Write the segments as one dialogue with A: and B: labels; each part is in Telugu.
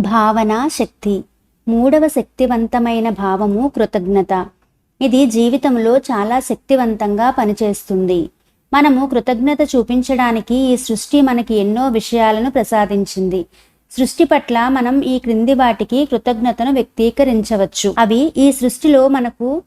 A: భావన శక్తి. మూడవ శక్తివంతమైన భావము కృతజ్ఞత. ఇది జీవితంలో చాలా శక్తివంతంగా పనిచేస్తుంది. మనము కృతజ్ఞత చూపించడానికి ఈ సృష్టి మనకి ఎన్నో విషయాలను ప్రసాదించింది. సృష్టి పట్ల మనం ఈ క్రింది వాటికి కృతజ్ఞతను వ్యక్తీకరించవచ్చు. అవి ఈ సృష్టిలో మనకు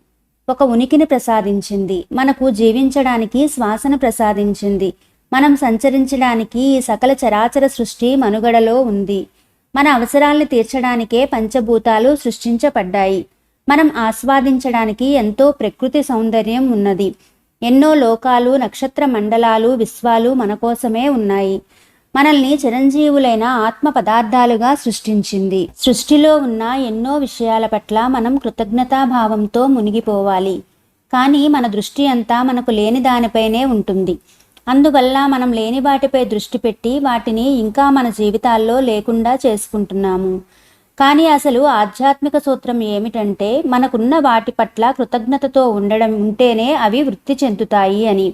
A: ఒక ఉనికిని ప్రసాదించింది. మనకు జీవించడానికి శ్వాసను ప్రసాదించింది. మనం సంచరించడానికి ఈ సకల చరాచర సృష్టి మనుగడలో ఉంది. మన అవసరాల్ని తీర్చడానికే పంచభూతాలు సృష్టించబడ్డాయి. మనం ఆస్వాదించడానికి ఎంతో ప్రకృతి సౌందర్యం ఉన్నది. ఎన్నో లోకాలు నక్షత్ర మండలాలు విశ్వాలు మన కోసమే ఉన్నాయి. మనల్ని చిరంజీవులైన ఆత్మ పదార్థాలుగా సృష్టించింది. సృష్టిలో ఉన్న ఎన్నో విషయాల పట్ల మనం కృతజ్ఞతాభావంతో మునిగిపోవాలి. కానీ మన దృష్టి అంతా మనకు లేని దానిపైనే ఉంటుంది. అందువల్ల మనం లేని వాటిపై దృష్టి పెట్టి వాటిని ఇంకా మన జీవితాల్లో లేకుండా చేసుకుంటున్నాము. కానీ అసలు ఆధ్యాత్మిక సూత్రం ఏమిటంటే మనకున్న వాటి పట్ల కృతజ్ఞతతో ఉండడం ఉంటేనే అవి వృద్ధి చెందుతాయి అని.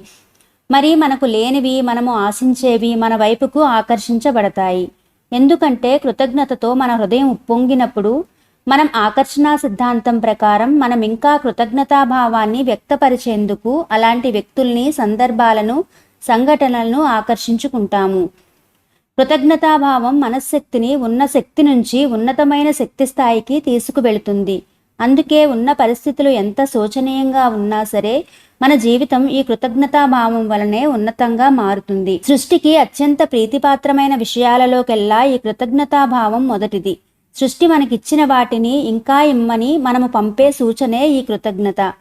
A: మరి మనకు లేనివి మనము ఆశించేవి మన వైపుకు ఆకర్షించబడతాయి. ఎందుకంటే కృతజ్ఞతతో మన హృదయం ఉప్పొంగినప్పుడు మనం ఆకర్షణ సిద్ధాంతం ప్రకారం మనం ఇంకా కృతజ్ఞతాభావాన్ని వ్యక్తపరిచేందుకు అలాంటి వ్యక్తుల్ని సందర్భాలను సంఘటనలను ఆకర్షించుకుంటాము. కృతజ్ఞతాభావం మనశ్శక్తిని ఉన్న శక్తి నుంచి ఉన్నతమైన శక్తి స్థాయికి తీసుకువెళుతుంది. అందుకే ఉన్న పరిస్థితులు ఎంత శోచనీయంగా ఉన్నా సరే మన జీవితం ఈ కృతజ్ఞతాభావం వలనే ఉన్నతంగా మారుతుంది. సృష్టికి అత్యంత ప్రీతిపాత్రమైన విషయాలలోకెల్లా ఈ కృతజ్ఞతాభావం మొదటిది. సృష్టి మనకిచ్చిన వాటిని ఇంకా ఇమ్మని మనము పంపే సూచనే ఈ కృతజ్ఞత.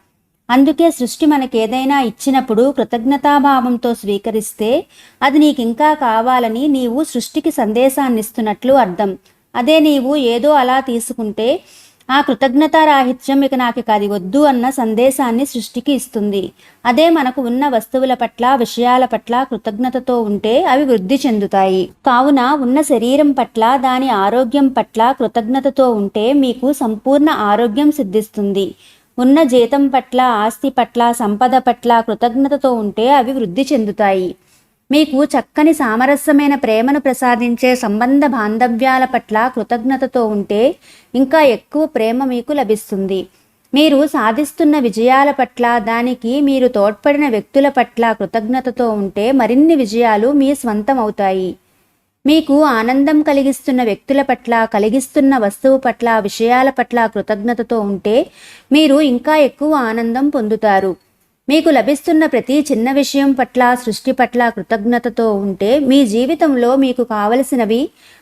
A: అందుకే సృష్టి మనకేదైనా ఇచ్చినప్పుడు కృతజ్ఞతాభావంతో స్వీకరిస్తే అది నీకింకా కావాలని నీవు సృష్టికి సందేశాన్నిస్తున్నట్లు అర్థం. అదే నీవు ఏదో అలా తీసుకుంటే ఆ కృతజ్ఞతారాహిత్యం ఇక నాకు అది వద్దు అన్న సందేశాన్ని సృష్టికి ఇస్తుంది. అదే మనకు ఉన్న వస్తువుల పట్ల విషయాల పట్ల కృతజ్ఞతతో ఉంటే అవి వృద్ధి చెందుతాయి. కావున ఉన్న శరీరం పట్ల దాని ఆరోగ్యం పట్ల కృతజ్ఞతతో ఉంటే మీకు సంపూర్ణ ఆరోగ్యం సిద్ధిస్తుంది. ఉన్న జీతం పట్ల ఆస్తి పట్ల సంపద పట్ల కృతజ్ఞతతో ఉంటే అవి వృద్ధి చెందుతాయి. మీకు చక్కని సామరస్యమైన ప్రేమను ప్రసాదించే సంబంధ బాంధవ్యాల పట్ల కృతజ్ఞతతో ఉంటే ఇంకా ఎక్కువ ప్రేమ మీకు లభిస్తుంది. మీరు సాధిస్తున్న విజయాల పట్ల దానికి మీరు తోడ్పడిన వ్యక్తుల పట్ల కృతజ్ఞతతో ఉంటే మరిన్ని విజయాలు మీ స్వంతం అవుతాయి మీకు ఆనందం కలిగిస్తున్న వ్యక్తుల పట్ల కలిగిస్తున్న వస్తువు పట్ల విషయాల పట్ల కృతజ్ఞతతో ఉంటే మీరు ఇంకా ఎక్కువ ఆనందం పొందుతారు. మీకు లభిస్తున్న ప్రతి చిన్న విషయం పట్ల సృష్టి పట్ల కృతజ్ఞతతో ఉంటే మీ జీవితంలో మీకు కావలసినవి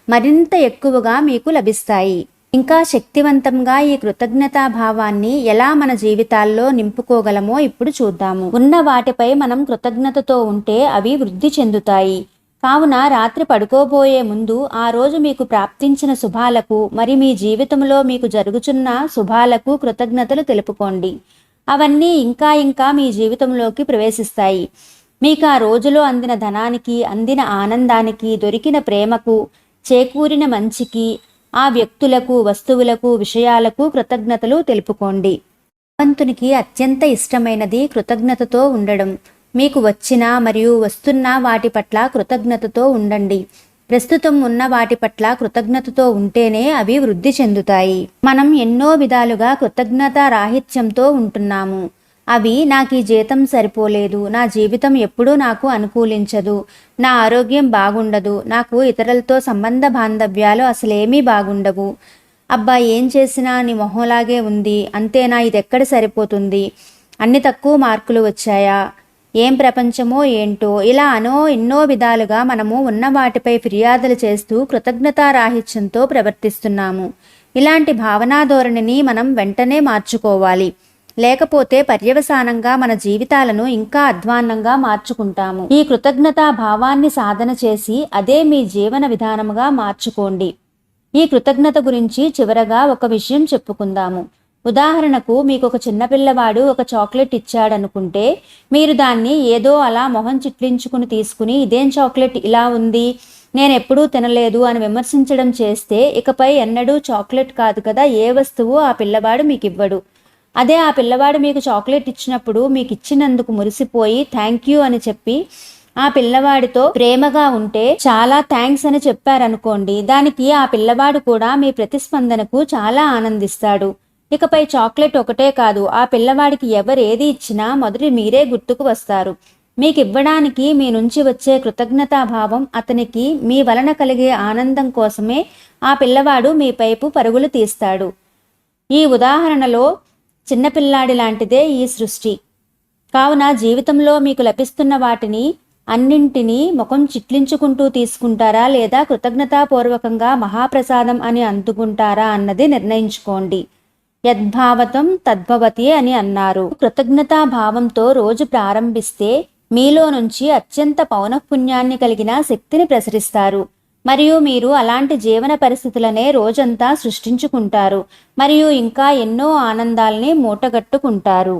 A: మరింత ఎక్కువగా మీకు లభిస్తాయి. ఇంకా శక్తివంతంగా ఈ కృతజ్ఞతా భావాన్ని ఎలా మన జీవితాల్లో నింపుకోగలమో ఇప్పుడు చూద్దాము. ఉన్న వాటిపై మనం కృతజ్ఞతతో ఉంటే అవి వృద్ధి చెందుతాయి. కావున రాత్రి పడుకోబోయే ముందు ఆ రోజు మీకు ప్రాప్తించిన శుభాలకు మరి మీ జీవితంలో మీకు జరుగుచున్న శుభాలకు కృతజ్ఞతలు తెలుపుకోండి. అవన్నీ ఇంకా ఇంకా మీ జీవితంలోకి ప్రవేశిస్తాయి. మీకు ఆ రోజులో అందిన ధనానికి అందిన ఆనందానికి దొరికిన ప్రేమకు చేకూరిన మంచికి ఆ వ్యక్తులకు వస్తువులకు విషయాలకు కృతజ్ఞతలు తెలుపుకోండి. భగవంతునికి అత్యంత ఇష్టమైనది కృతజ్ఞతతో ఉండడం. మీకు వచ్చిన మరియు వస్తున్న వాటి పట్ల కృతజ్ఞతతో ఉండండి. ప్రస్తుతం ఉన్న వాటి పట్ల కృతజ్ఞతతో ఉంటేనే అవి వృద్ధి చెందుతాయి. మనం ఎన్నో విధాలుగా కృతజ్ఞత రాహిత్యంతో ఉంటున్నాము. అవి నాకు ఈ జీతం సరిపోలేదు. నా జీవితం ఎప్పుడూ నాకు అనుకూలించదు. నా ఆరోగ్యం బాగుండదు. నాకు ఇతరులతో సంబంధ బాంధవ్యాలు అసలేమీ బాగుండవు. అబ్బా ఏం చేసినా నీ మొహంలాగే ఉంది. అంతేనా? ఇది ఎక్కడ సరిపోతుంది? అన్ని తక్కువ మార్కులు వచ్చాయా? ఏం ప్రపంచమో ఏంటో ఇలా అనో ఎన్నో విధాలుగా మనము ఉన్న వాటిపై ఫిర్యాదులు చేస్తూ కృతజ్ఞతారాహిత్యంతో ప్రవర్తిస్తున్నాము. ఇలాంటి భావనా ధోరణిని మనం వెంటనే మార్చుకోవాలి. లేకపోతే పర్యవసానంగా మన జీవితాలను ఇంకా అధ్వాన్నంగా మార్చుకుంటాము. ఈ కృతజ్ఞతా భావాన్ని సాధన చేసి అదే మీ జీవన విధానముగా మార్చుకోండి. ఈ కృతజ్ఞత గురించి చివరగా ఒక విషయం చెప్పుకుందాము. ఉదాహరణకు మీకు ఒక చిన్నపిల్లవాడు ఒక చాక్లెట్ ఇచ్చాడనుకుంటే మీరు దాన్ని ఏదో అలా మొహం చిట్లించుకుని తీసుకుని ఇదేం చాక్లెట్? ఇలా ఉంది. నేను ఎప్పుడూ తినలేదు అని విమర్శించడం చేస్తే ఇకపై ఎన్నడూ చాక్లెట్ కాదు కదా ఏ వస్తువు ఆ పిల్లవాడు మీకు ఇవ్వడు అదే ఆ పిల్లవాడు మీకు చాక్లెట్ ఇచ్చినప్పుడు మీకు ఇచ్చినందుకు మురిసిపోయి థ్యాంక్ యూ అని చెప్పి ఆ పిల్లవాడితో ప్రేమగా ఉంటే చాలా థ్యాంక్స్ అని చెప్పారనుకోండి దానికి ఆ పిల్లవాడు కూడా మీ ప్రతిస్పందనకు చాలా ఆనందిస్తాడు. ఇకపై చాక్లెట్ ఒకటే కాదు ఆ పిల్లవాడికి ఎవరు ఏది ఇచ్చినా మొదటి మీరే గుర్తుకు వస్తారు. మీకు ఇవ్వడానికి మీ నుంచి వచ్చే కృతజ్ఞతాభావం అతనికి మీ వలన కలిగే ఆనందం కోసమే ఆ పిల్లవాడు మీ పైపు పరుగులు తీస్తాడు. ఈ ఉదాహరణలో చిన్నపిల్లాడి లాంటిదే ఈ సృష్టి. కావున జీవితంలో మీకు లభిస్తున్న వాటిని అన్నింటినీ ముఖం చిట్లించుకుంటూ తీసుకుంటారా లేదా కృతజ్ఞతాపూర్వకంగా మహాప్రసాదం అని అందుకుంటారా అన్నది నిర్ణయించుకోండి. యద్భావతం తద్భవతి అని అన్నారు. కృతజ్ఞతా భావంతో రోజు ప్రారంభిస్తే మీలో నుంచి అత్యంత పౌనఃపుణ్యాన్ని కలిగిన శక్తిని ప్రసరిస్తారు. మరియు మీరు అలాంటి జీవన పరిస్థితులనే రోజంతా సృష్టించుకుంటారు. మరియు ఇంకా ఎన్నో ఆనందాల్ని మూటగట్టుకుంటారు.